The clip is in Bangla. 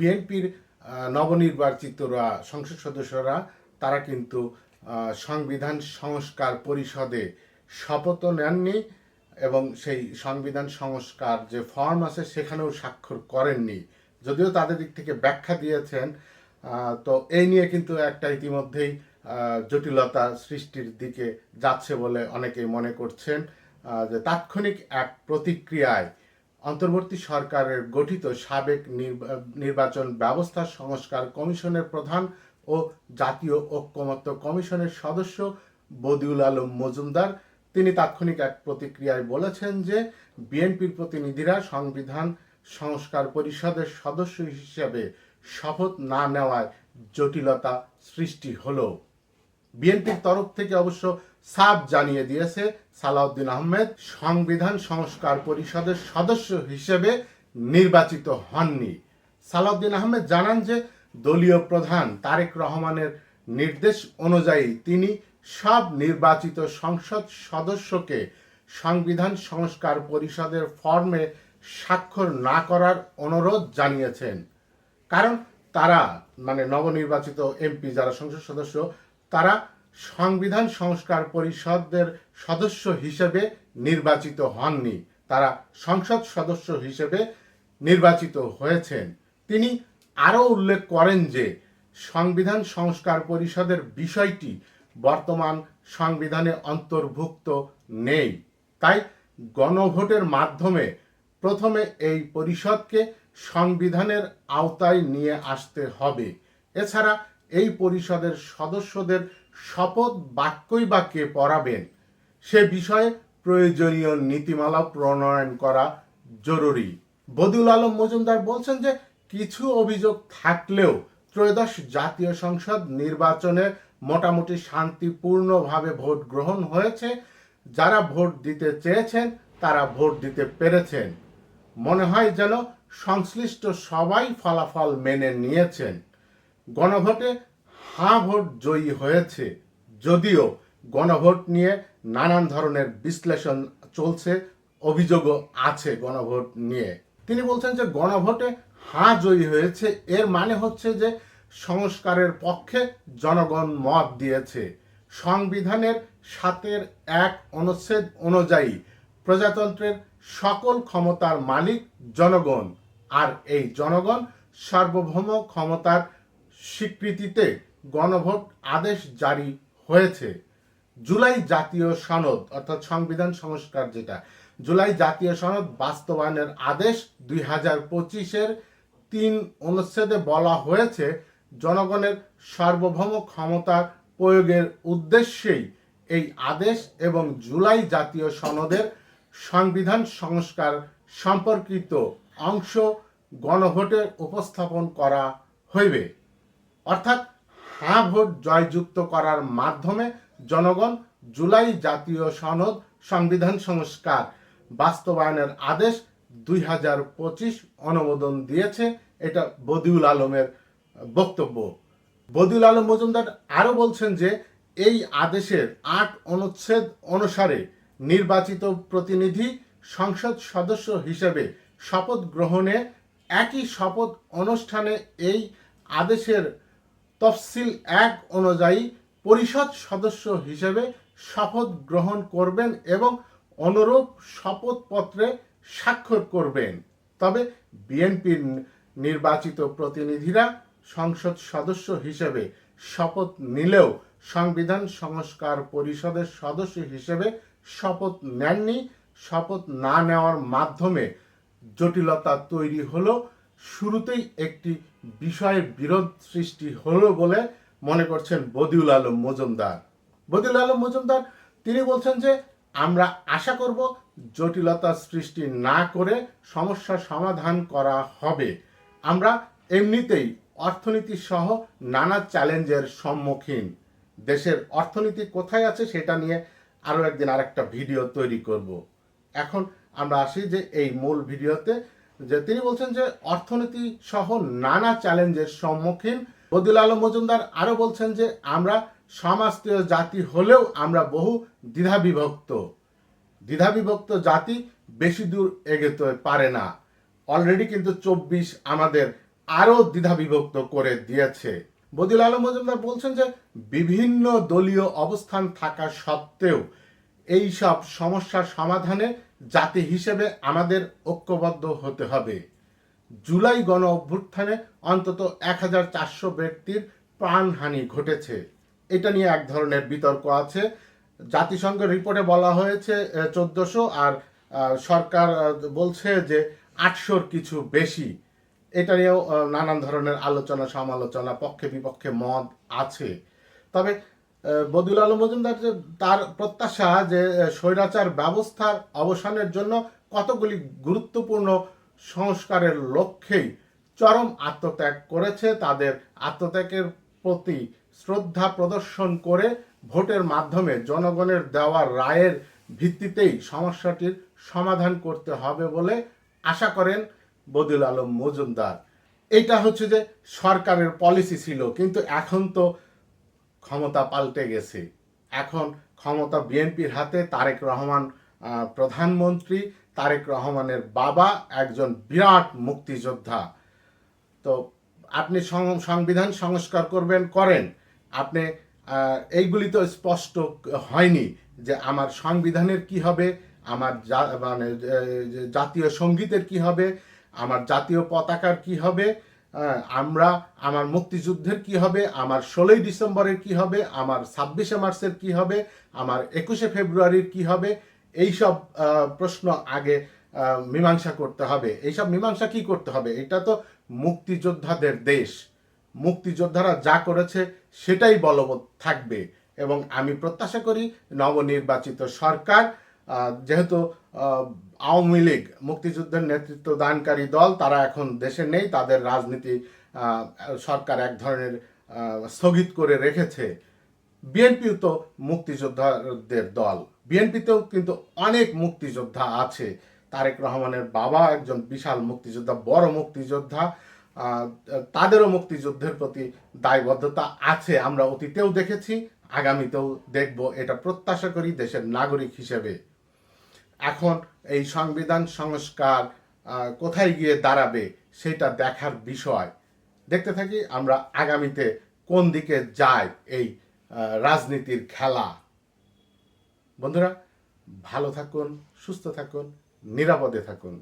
বিএনপির নবনির্বাচিতরা, সংসদ সদস্যরা, তারা কিন্তু সংবিধান সংস্কার পরিষদে শপথ নেননি এবং সেই সংবিধান সংস্কার যে ফর্ম আছে সেখানেও স্বাক্ষর করেননি। যদিও তাদের দিক থেকে ব্যাখ্যা দিয়েছেন তো এই নিয়ে কিন্তু একটা ইতিমধ্যেই জটিলতা সৃষ্টির দিকে যাচ্ছে বলে অনেকেই মনে করছেন যে তাৎক্ষণিক এক প্রতিক্রিয়ায় অন্তর্বর্তী সরকারের গঠিত সাবেক নির্বা- নির্বাচন ব্যবস্থা সংস্কার কমিশনের প্রধান ও জাতীয় ঐক্যমত্য কমিশনের সদস্য বদিউল আলম মজুমদার। তিনি তাৎক্ষণিক এক প্রতিক্রিয়ায় বলেছেন যে, বিএনপির প্রতিনিধিরা সংবিধান সংস্কার পরিষদের সদস্য হিসেবে শপথ না নেওয়ায় জটিলতা সৃষ্টি হলো। বিএনপির তরফ থেকে অবশ্য সাফ জানিয়ে দিয়েছে সালাউদ্দিন আহমেদ, সংবিধান সংস্কার পরিষদের সদস্য হিসেবে নির্বাচিত হননি। সালাউদ্দিন আহমেদ জানান যে, দলীয় প্রধান তারেক রহমানের নির্দেশ অনুযায়ী তিনি সব নির্বাচিত সংসদ সদস্যকে সংবিধান সংস্কার পরিষদের ফর্মে স্বাক্ষর না করার অনুরোধ জানিয়েছেন। কারণ তারা মানে নবনির্বাচিত এমপি যারা সংসদ সদস্য তারা সংবিধান সংস্কার পরিষদের সদস্য হিসেবে নির্বাচিত হননি। তারা সংসদ সদস্য হিসেবে নির্বাচিত হয়েছেন। তিনি আরও উল্লেখ করেন যে, সংবিধান সংস্কার পরিষদের বিষয়টি বর্তমান সংবিধানে অন্তর্ভুক্ত নেই। তাই গণভোটের মাধ্যমে প্রথমে এই পরিষদকে সংবিধানের আওতায় নিয়ে আসতে হবে। এছাড়া এই পরিষদের সদস্যদের শপথ বাক্যই বা কে পড়াবেন? সে বিষয়ে প্রয়োজনীয় নীতিমালা প্রণয়ন করা জরুরি। বদিউল আলম মজুমদার বলছেন যে, কিছু অভিযোগ থাকলেও ত্রয়োদশ জাতীয় সংসদ নির্বাচনে মোটামুটি শান্তিপূর্ণভাবে ভোট গ্রহণ হয়েছে। যারা ভোট দিতে চেয়েছেন, তারা ভোট দিতে পেরেছেন। মনে হয় যেন সংশ্লিষ্ট সবাই ফলাফল মেনে নিয়েছেন। গণভোটে হাঁ ভোট জয়ী হয়েছে। যদিও গণভোট নিয়ে নানান ধরনের বিশ্লেষণ চলছে, অভিযোগও আছে গণভোট নিয়ে। তিনি বলছেন যে গণভোটে হাঁ জয়ী হয়েছে, এর মানে হচ্ছে যে সংস্কারের পক্ষে জনগণ মত দিয়েছে। সংবিধানের সাতের এক অনুচ্ছেদ অনুযায়ী প্রজাতন্ত্রের সকল ক্ষমতার মালিক জনগণ, আর এই জনগণ সার্বভৌম ক্ষমতার স্বীকৃতিতে গণভোট আদেশ জারি হয়েছে। জুলাই জাতীয় সনদ, অর্থাৎ সংবিধান সংস্কার যেটা, জুলাই জাতীয় সনদ বাস্তবায়নের আদেশ দুই হাজার পঁচিশের তিন অনুচ্ছেদে বলা হয়েছে, জনগণের সার্বভৌম ক্ষমতার প্রয়োগের উদ্দেশ্যেই এই আদেশ এবং জুলাই জাতীয় সনদের সংবিধান সংস্কার সম্পর্কিত অংশ গণভোটে উপস্থাপন করা হইবে। অর্থাৎ হাঁ ভোট জয়যুক্ত করার মাধ্যমে জনগণ জুলাই জাতীয় সনদ সংবিধান সংস্কার বাস্তবায়নের আদেশ দুই হাজার পঁচিশ অনুমোদন দিয়েছে। এটা বদিউল আলমের বক্তব্য। বদিউল আলম মজুমদার আরও বলছেন যে, এই আদেশের আট অনুচ্ছেদ অনুসারে নির্বাচিত প্রতিনিধি সংসদ সদস্য হিসেবে শপথ গ্রহণে একই শপথ অনুষ্ঠানে এই আদেশের তফসিল এক অনুযায়ী পরিষদ সদস্য হিসেবে শপথ গ্রহণ করবেন এবং অনুরূপ শপথপত্রে স্বাক্ষর করবেন। তবে বিএনপির নির্বাচিত প্রতিনিধিরা সংসদ সদস্য হিসেবে শপথ নিলেও সংবিধান সংস্কার পরিষদের সদস্য হিসেবে শপথ নেননি। শপথ না নেওয়ার মাধ্যমে জটিলতা তৈরি হলো শুরুতেই একটি বিষয়ের বিরোধ সৃষ্টি হলো বলে মনে করছেন বদিউল আলম মজুমদার। বদিউল আলম মজুমদার, তিনি বলছেন যে, আমরা আশা করব জটিলতা সৃষ্টি না করে সমস্যা সমাধান করা হবে। আমরা এমনিতেই অর্থনীতি সহ নানা চ্যালেঞ্জের সম্মুখীন। দেশের অর্থনীতি কোথায় আছে সেটা নিয়ে আরও একদিন আরেকটা ভিডিও তৈরি করব। এখন আমরা আসি যে, এই মূল ভিডিওতে যে তিনি বলছেন যে অর্থনীতি সহ নানা চ্যালেঞ্জের সম্মুখীন। বদিল আলম মজুমদার আরও বলছেন যে আমরা সমাজতীয় জাতি হলেও আমরা বহু দ্বিধাবিভক্ত। দ্বিধাবিভক্ত জাতি বেশি দূর এগোতে পারে না। অলরেডি কিন্তু চব্বিশ আমাদের আরও দ্বিধাবিভক্ত করে দিয়েছে। বদিল আলম মজুমদার বলছেন যে বিভিন্ন দলীয় অবস্থান থাকা সত্ত্বেও এই সব সমস্যার সমাধানে জাতি হিসেবে আমাদের ঐক্যবদ্ধ হতে হবে। জুলাই গণ অভ্যুত্থানে অন্তত এক হাজার চারশো ব্যক্তির প্রাণহানি ঘটেছে। এটা নিয়ে এক ধরনের বিতর্ক আছে। জাতিসংঘের রিপোর্টে বলা হয়েছে চোদ্দশো আর সরকার বলছে যে আটশোর কিছু বেশি। এটা নিয়েও নানান ধরনের আলোচনা সমালোচনা পক্ষে বিপক্ষে মত আছে। তবে আহ, বদিউল আলম মজুমদার যে তার প্রত্যাশা যে স্বৈরাচার ব্যবস্থার অবসানের জন্য কতগুলি গুরুত্বপূর্ণ সংস্কারের লক্ষ্যেই চরম আত্মত্যাগ করেছে তাদের আত্মত্যাগের প্রতি শ্রদ্ধা প্রদর্শন করে ভোটের মাধ্যমে জনগণের দেওয়া রায়ের ভিত্তিতেই সমস্যাটির সমাধান করতে হবে বলে আশা করেন বদিউল আলম মজুমদার। এটা হচ্ছে যে সরকারের পলিসি ছিল কিন্তু এখন তো ক্ষমতা পাল্টে গেছে। এখন ক্ষমতা বিএনপির হাতে তারেক রহমান প্রধানমন্ত্রী, তারেক রহমানের বাবা, একজন বিরাট মুক্তিযোদ্ধা। তো আপনি সংবিধান সংস্কার করবেন, করেন। আপনি এইগুলি তো স্পষ্ট হয়নি যে আমার সংবিধানের কি হবে, আমার মানে জাতীয় সঙ্গীতের কি হবে, আমার জাতীয় পতাকার কি হবে আমরা আমার মুক্তিযুদ্ধের কি হবে? আমার ষোলোই ডিসেম্বরের কি হবে? আমার ছাব্বিশে মার্চের কি হবে? আমার একুশে ফেব্রুয়ারির কি হবে? এইসব প্রশ্ন আগে মীমাংসা করতে হবে। এইসব মীমাংসা কি করতে হবে? এটা তো মুক্তিযোদ্ধাদের দেশ। মুক্তিযোদ্ধারা যা করেছে সেটাই বলবৎ থাকবে। এবং আমি প্রত্যাশা করি নবনির্বাচিত সরকার যেহেতু আওয়ামী লীগ মুক্তিযুদ্ধের নেতৃত্ব দানকারী দল, তারা এখন দেশে নেই, তাদের রাজনীতি সরকার এক ধরনের স্থগিত করে রেখেছে। বিএনপিও তো মুক্তিযোদ্ধাদের দল। বিএনপিতেও কিন্তু অনেক মুক্তিযোদ্ধা আছে। তারেক রহমানের বাবা একজন বিশাল মুক্তিযোদ্ধা, বড় মুক্তিযোদ্ধা তাদেরও মুক্তিযুদ্ধের প্রতি দায়বদ্ধতা আছে, আমরা অতীতেও দেখেছি, আগামীতেও দেখব, এটা প্রত্যাশা করি দেশের নাগরিক হিসেবে। এখন এই সংবিধান সংস্কার কোথায় গিয়ে দাঁড়াবে সেটা দেখার বিষয়। দেখতে থাকি আমরা আগামীতে কোন দিকে যায় এই রাজনীতির খেলা। বন্ধুরা, ভালো থাকুন, সুস্থ থাকুন, নিরাপদে থাকুন।